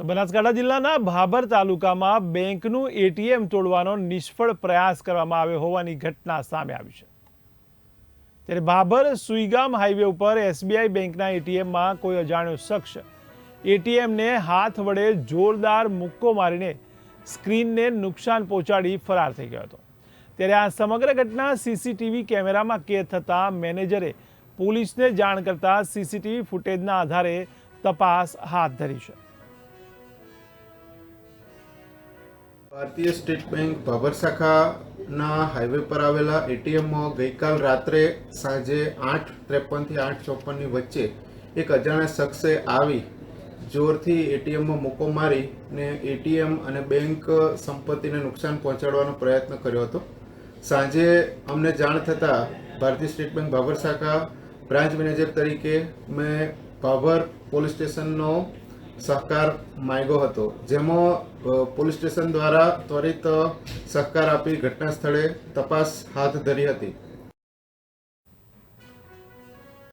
તો બનાસકાંઠા જિલ્લાના ભાભર તાલુકામાં બેંકનું એટીએમ તોડવાનો નિષ્ફળ પ્રયાસ કરવામાં આવ્યો હોવાની ઘટના સામે આવી છે. ત્યારે ભાભર સુઈગામ હાઈવે ઉપર એસબીઆઈ બેંકના એટીએમમાં કોઈ અજાણ્યો શખ્સ એટીએમને હાથ વડે જોરદાર મુક્કો મારીને સ્ક્રીનને નુકસાન પહોંચાડી ફરાર થઈ ગયો હતો. ત્યારે આ સમગ્ર ઘટના સીસીટીવી કેમેરામાં કેદ થતાં મેનેજરે પોલીસને જાણ કરતાં સીસીટીવી ફૂટેજના આધારે તપાસ હાથ ધરી છે. ભારતીય સ્ટેટ બેંક ભાભર શાખાના હાઈવે પર આવેલા એટીએમમાં ગઈકાલ રાત્રે સાંજે આઠ ત્રેપનથી આઠ ચોપનની વચ્ચે એક અજાણ્યા શખ્સે આવી જોરથી એટીએમમાં મૂકો મારી ને એટીએમ અને બેંક સંપત્તિને નુકસાન પહોંચાડવાનો પ્રયત્ન કર્યો હતો. સાંજે અમને જાણ થતાં ભારતીય સ્ટેટ બેંક ભાભર શાખા બ્રાન્ચ મેનેજર તરીકે મેં ભાભર પોલીસ સ્ટેશનનો સહકાર માંગ્યો હતો. જેમાં પોલીસ સ્ટેશન દ્વારા ત્વરિત સહકાર આપી ઘટના સ્થળે તપાસ હાથ ધરી હતી.